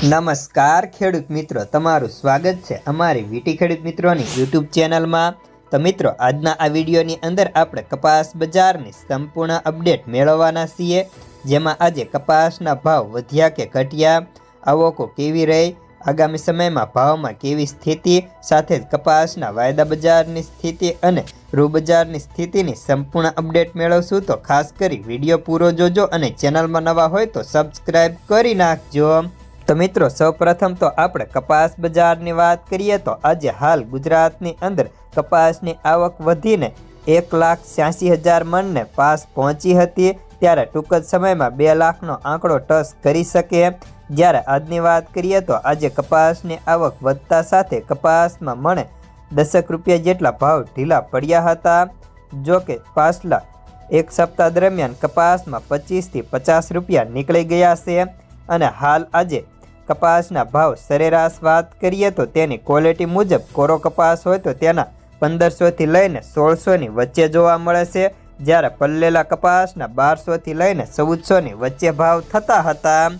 નમસ્કાર, ખેડૂત મિત્રો. તમારું સ્વાગત છે અમારી વીટી ખેડૂત મિત્રોની યુટ્યુબ ચેનલમાં. તો મિત્રો, આજના આ વિડીયોની અંદર આપણે કપાસ બજારની સંપૂર્ણ અપડેટ મેળવવાના છીએ. જેમાં આજે કપાસના ભાવ વધ્યા કે ઘટ્યા, આવકો કેવી રહી, આગામી સમયમાં ભાવમાં કેવી સ્થિતિ, સાથે જ કપાસના વાયદા બજારની સ્થિતિ અને રૂ બજારની સ્થિતિની સંપૂર્ણ અપડેટ મેળવશું. તો ખાસ કરી વીડિયો પૂરો જોજો અને ચેનલમાં નવા હોય તો સબસ્ક્રાઈબ કરી નાખજો. તો મિત્રો, સૌપ્રથમ તો આપણે કપાસ બજારની વાત કરીએ તો આજે હાલ ગુજરાતની અંદર કપાસની આવક વધીને એક લાખ છ્યાસી હજાર મનને પાસ પહોંચી હતી. ત્યારે ટૂંક જ સમયમાં બે લાખનો આંકડો ટચ કરી શકે. જ્યારે આજની વાત કરીએ તો આજે કપાસની આવક વધતા સાથે કપાસમાં મણે દસક રૂપિયા જેટલા ભાવ ઢીલા પડ્યા હતા. જો કે પાછલા એક સપ્તાહ દરમિયાન કપાસમાં પચીસથી પચાસ રૂપિયા નીકળી ગયા છે. અને હાલ આજે કપાસના ભાવ સરેરાશ વાત કરીએ તો તેની ક્વોલિટી મુજબ કોરો કપાસ હોય તો તેના પંદરસોથી લઈને સોળસોની વચ્ચે જોવા મળે છે. જ્યારે પલ્લેલા કપાસના બારસોથી લઈને ચૌદસોની વચ્ચે ભાવ થતા હતા.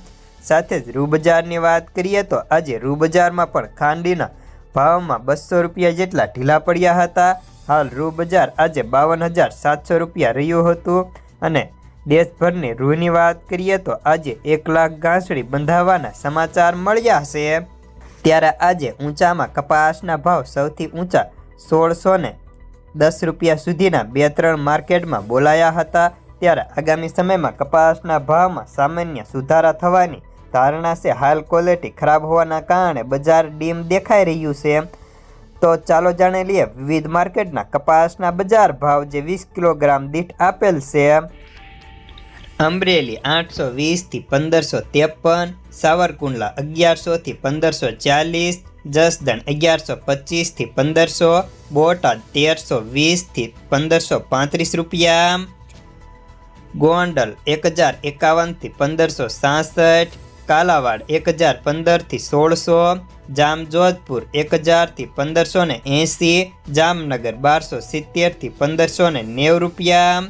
સાથે જ રૂબજારની વાત કરીએ તો આજે રૂબજારમાં પણ ખાંડીના ભાવમાં બસો રૂપિયા જેટલા ઢીલા પડ્યા હતા. હાલ રૂ બજાર આજે બાવન હજાર સાતસો રૂપિયા રહ્યું હતું અને દેશભરની રૂની વાત કરીએ તો આજે એક લાખ ઘાસડી બંધાવવાના સમાચાર મળ્યા છે ત્યારે આજે ઊંચામાં કપાસના ભાવ સૌથી ઊંચા સોળસો ને દસ રૂપિયા સુધીના બે ત્રણ માર્કેટમાં બોલાયા હતા. ત્યારે આગામી સમયમાં કપાસના ભાવમાં સામાન્ય સુધારા થવાની ધારણા છે. હાલ ક્વોલિટી ખરાબ હોવાના કારણે બજાર ડીમ દેખાઈ રહ્યું છે. તો ચાલો જાણી લઈએ વિવિધ માર્કેટના કપાસના બજાર ભાવ જે વીસ કિલોગ્રામ દીઠ આપેલ છે. અમરેલી આઠસો વીસથી પંદરસો ત્રેપન, સાવરકુંડલા અગિયારસોથી પંદરસો ચાલીસ, જસદણ અગિયારસો પચીસથી પંદરસો, બોટાદ તેરસો વીસથી પંદરસો પાંત્રીસ રૂપિયા. ગોંડલ એક હજાર એકાવનથી પંદરસો સાસઠ, કાલાવાડ એક હજાર પંદરથી સોળસો, જામજોધપુર એક હજારથી પંદરસો ને એંસી, જામનગર બારસો સિત્તેરથી પંદરસો ને નેવું રૂપિયા.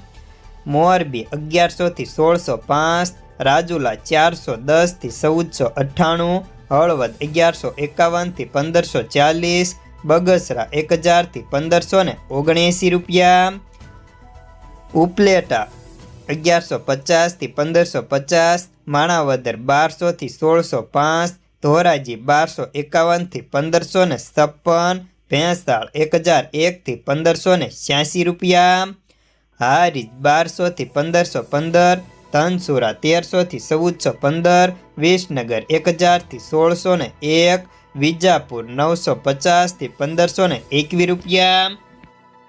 મોરબી અગિયારસોથી સોળસો પાંચ, રાજુલા ચારસો દસથી ચૌદસો અઠ્ઠાણું, હળવદ અગિયારસો એકાવનથી પંદરસો ચાલીસ, બગસરા એક હજારથી પંદરસો ને ઓગણએંસી રૂપિયા. ઉપલેટા અગિયારસો પચાસથી પંદરસો પચાસ, માણાવદર બારસોથી સોળસો પાંચ, ધોરાજી બારસો એકાવનથી પંદરસો ને છપ્પન, ભેંસાળ એક હજાર એકથી પંદરસો ને છ્યાસી રૂપિયા. હારીજ બારસોથી પંદરસો પંદર ધનસુરા તેરસોથી ચૌદસો પંદર, વિસનગર એક હજારથી સોળસો ને એક, વિજાપુર નવસો પચાસથી પંદરસો ને એકવીસ રૂપિયા.